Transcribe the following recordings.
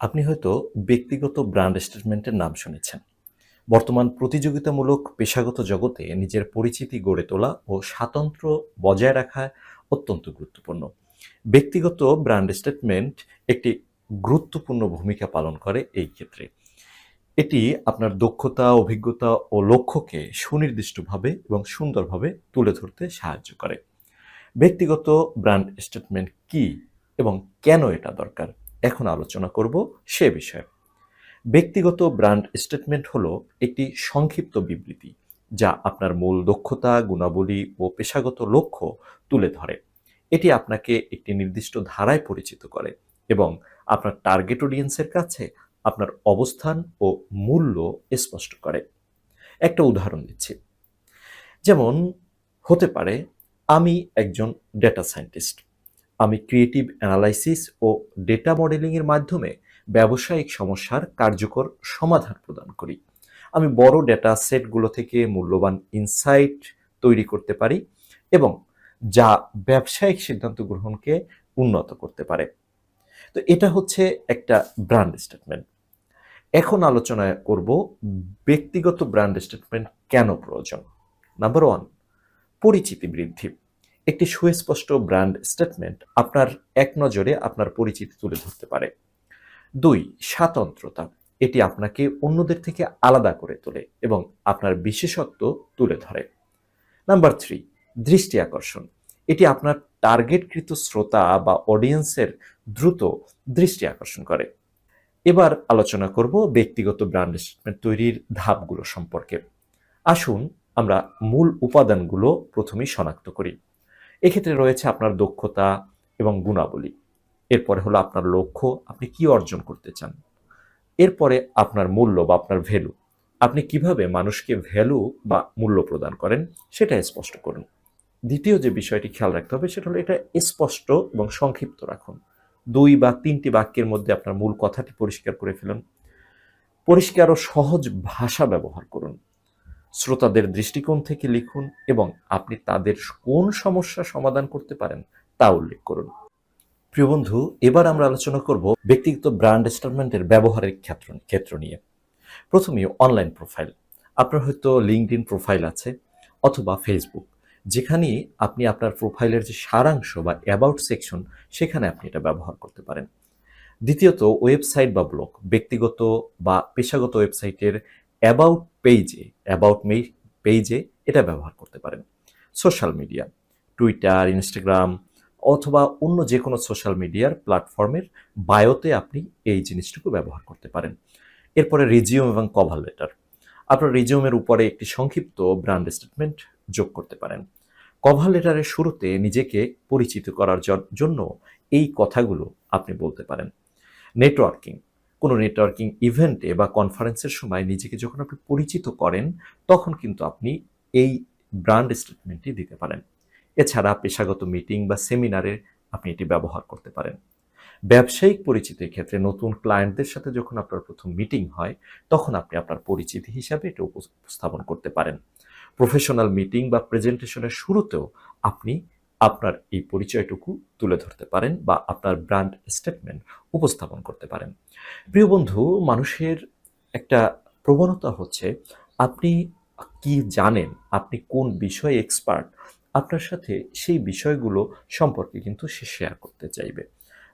আপনি হয়তো ব্যক্তিগত ব্র্যান্ড স্টেটমেন্টের নাম শুনেছেন। বর্তমান প্রতিযোগিতামূলক পেশাগত জগতে নিজের পরিচিতি গড়ে তোলা ও স্বাতন্ত্র্য বজায় রাখা অত্যন্ত গুরুত্বপূর্ণ। ব্যক্তিগত ব্র্যান্ড স্টেটমেন্ট একটি গুরুত্বপূর্ণ ভূমিকা পালন করে এই ক্ষেত্রে। এটি আপনার দক্ষতা, অভিজ্ঞতা ও লক্ষ্যকে সুনির্দিষ্টভাবে এবং সুন্দরভাবে তুলে ধরতে সাহায্য করে। ব্যক্তিগত ব্র্যান্ড স্টেটমেন্ট কি এবং কেন এটা দরকার? এখন আলোচনা করব সে বিষয়ে। ব্যক্তিগত ব্র্যান্ড স্টেটমেন্ট হলো একটি সংক্ষিপ্ত বিবৃতি যা আপনার মূল দক্ষতা, গুণাবলী ও পেশাগত লক্ষ্য তুলে ধরে। এটি আপনাকে একটি নির্দিষ্ট ধারায় পরিচিত করে এবং আপনার টার্গেট অডিয়েন্সের কাছে আপনার অবস্থান ও মূল্য স্পষ্ট করে। একটা উদাহরণ দিচ্ছি। যেমন, হতে পারে আমি একজন ডেটা সায়েন্টিস্ট আমি ক্রিয়েটিভ অ্যানালাইসিস ও ডেটা মডেলিংয়ের মাধ্যমে ব্যবসায়িক সমস্যার কার্যকর সমাধান প্রদান করি। আমি বড় ডেটা সেটগুলো থেকে মূল্যবান ইনসাইট তৈরি করতে পারি এবং যা ব্যবসায়িক সিদ্ধান্ত গ্রহণকে উন্নত করতে পারে। তো এটা হচ্ছে একটা ব্র্যান্ড স্টেটমেন্ট এখন আলোচনা করব ব্যক্তিগত ব্র্যান্ড স্টেটমেন্ট কেন প্রয়োজন? নাম্বার ওয়ান পরিচিতি বৃদ্ধি। একটি সুস্পষ্ট ব্র্যান্ড স্টেটমেন্ট আপনার এক নজরে আপনার পরিচিতি তুলে ধরতে পারে। দুই, স্বাতন্ত্রতা। এটি আপনাকে অন্যদের থেকে আলাদা করে তোলে এবং আপনার বিশেষত্ব তুলে ধরে। নাম্বার থ্রি, দৃষ্টি আকর্ষণ। এটি আপনার টার্গেটকৃত শ্রোতা বা অডিয়েন্সের দ্রুত দৃষ্টি আকর্ষণ করে। এবার আলোচনা করব ব্যক্তিগত ব্র্যান্ড স্টেটমেন্ট তৈরির ধাপগুলো সম্পর্কে। আসুন আমরা মূল উপাদানগুলো প্রথমেই শনাক্ত করি। এক্ষেত্রে রয়েছে আপনার দক্ষতা এবং গুণাবলী। এরপরে হলো আপনার লক্ষ্য, আপনি কি অর্জন করতে চান? এরপরে আপনার মূল্য বা আপনার ভ্যালু আপনি কীভাবে মানুষকে ভ্যালু বা মূল্য প্রদান করেন, সেটা স্পষ্ট করুন। দ্বিতীয় যে বিষয়টি খেয়াল রাখতে হবে, সেটা হলো এটা স্পষ্ট এবং সংক্ষিপ্ত রাখুন। দুই বা তিনটি বাক্যের মধ্যে আপনার মূল কথাটি পরিষ্কার করে ফেলুন। পরিষ্কার ও সহজ ভাষা ব্যবহার করুন। শ্রোতাদের দৃষ্টিকোণ থেকে লিখুন এবং আপনি তাদের কোন সমস্যা সমাধান করতে পারেন তা উল্লেখ করুন। প্রিয় বন্ধু, এবার আমরা আলোচনা করব ব্যক্তিগত ব্র্যান্ড স্টেটমেন্টের ব্যবহারের ক্ষেত্র ক্ষেত্র নিয়ে। প্রথমেই অনলাইন প্রোফাইল। আপনার হয়তো লিঙ্কড ইন প্রোফাইল আছে অথবা ফেসবুক, যেখানে আপনি আপনার প্রোফাইলের যে সারাংশ বা অ্যাবাউট সেকশন সেখানে আপনি এটা ব্যবহার করতে পারেন। দ্বিতীয়ত, ওয়েবসাইট বা ব্লগ ব্যক্তিগত বা পেশাগত ওয়েবসাইটের অ্যাবাউট পেজে অ্যাবাউট মে পেজে এটা ব্যবহার করতে পারেন। সোশ্যাল মিডিয়া টুইটার ইনস্টাগ্রাম অথবা অন্য যে কোনো সোশ্যাল মিডিয়ার প্ল্যাটফর্মের বায়োতে আপনি এই জিনিসটুকু ব্যবহার করতে পারেন। এরপরে রিজিউম এবং কভার লেটার আপনার রিজিউমের উপরে একটি সংক্ষিপ্ত ব্র্যান্ড স্টেটমেন্ট যোগ করতে পারেন। কভার লেটারের শুরুতে নিজেকে পরিচিত করার জন্য এই কথাগুলো আপনি বলতে পারেন। নেটওয়ার্কিং কোনো নেটওয়ার্কিং ইভেন্টে বা কনফারেন্সের সময় নিজেকে যখন আপনি পরিচিত করেন, তখন কিন্তু আপনি এই ব্র্যান্ড স্টেটমেন্টটি দিতে পারেন। এছাড়া পেশাগত মিটিং বা সেমিনারে আপনি এটি ব্যবহার করতে পারেন। ব্যবসায়িক পরিচিতির ক্ষেত্রে নতুন ক্লায়েন্টদের সাথে যখন আপনার প্রথম মিটিং হয়, তখন আপনি আপনার পরিচিতি হিসাবে এটা উপস্থাপন করতে পারেন। প্রফেশনাল মিটিং বা প্রেজেন্টেশনের শুরুতেও আপনি আপনার এই পরিচয়টুকু তুলে ধরতে পারেন বা আপনার ব্র্যান্ড স্টেটমেন্ট উপস্থাপন করতে পারেন। প্রিয় বন্ধু, মানুষের একটা প্রবণতা হচ্ছে, আপনি কি জানেন, আপনি কোন বিষয়ে এক্সপার্ট আপনার সাথে সেই বিষয়গুলো সম্পর্কে কিন্তু সে শেয়ার করতে চাইবে।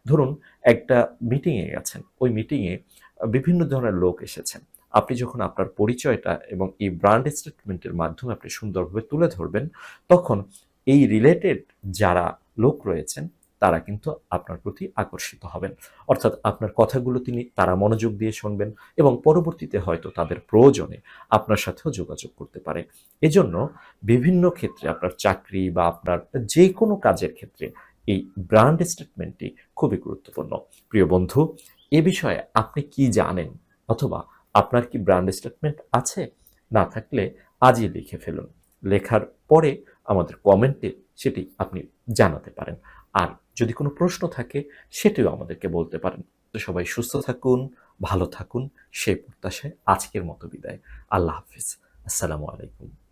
ধরুন, একটা মিটিংয়ে গেছেন, ওই মিটিংয়ে বিভিন্ন ধরনের লোক এসেছেন। আপনি যখন আপনার পরিচয়টা এবং এই ব্র্যান্ড স্টেটমেন্টের মাধ্যমে আপনি সুন্দরভাবে তুলে ধরবেন, তখন এই রিলেটেড যারা লোক রয়েছেন, তারা কিন্তু আপনার প্রতি আকর্ষিত হবেন। অর্থাৎ আপনার কথাগুলো তিনি, তারা মনোযোগ দিয়ে শুনবেন এবং পরবর্তীতে হয়তো তাদের প্রয়োজনে আপনার সাথেও যোগাযোগ করতে পারে। এজন্য বিভিন্ন ক্ষেত্রে আপনার চাকরি বা আপনার যে কোনো কাজের ক্ষেত্রে এই ব্র্যান্ড স্টেটমেন্টটি খুবই গুরুত্বপূর্ণ। প্রিয় বন্ধু, এ বিষয়ে আপনি কি জানেন? অথবা আপনার কি ব্র্যান্ড স্টেটমেন্ট আছে? না থাকলে আজই লিখে ফেলুন। লেখার পরে আমাদের কমেন্টে সেটি আপনি জানাতে পারেন। আর যদি কোনো প্রশ্ন থাকে, সেটিও আমাদেরকে বলতে পারেন। তো সবাই সুস্থ থাকুন, ভালো থাকুন। সেই প্রত্যাশায় আজকের মতো বিদায়। আল্লাহ হাফিজ। আসসালামু আলাইকুম।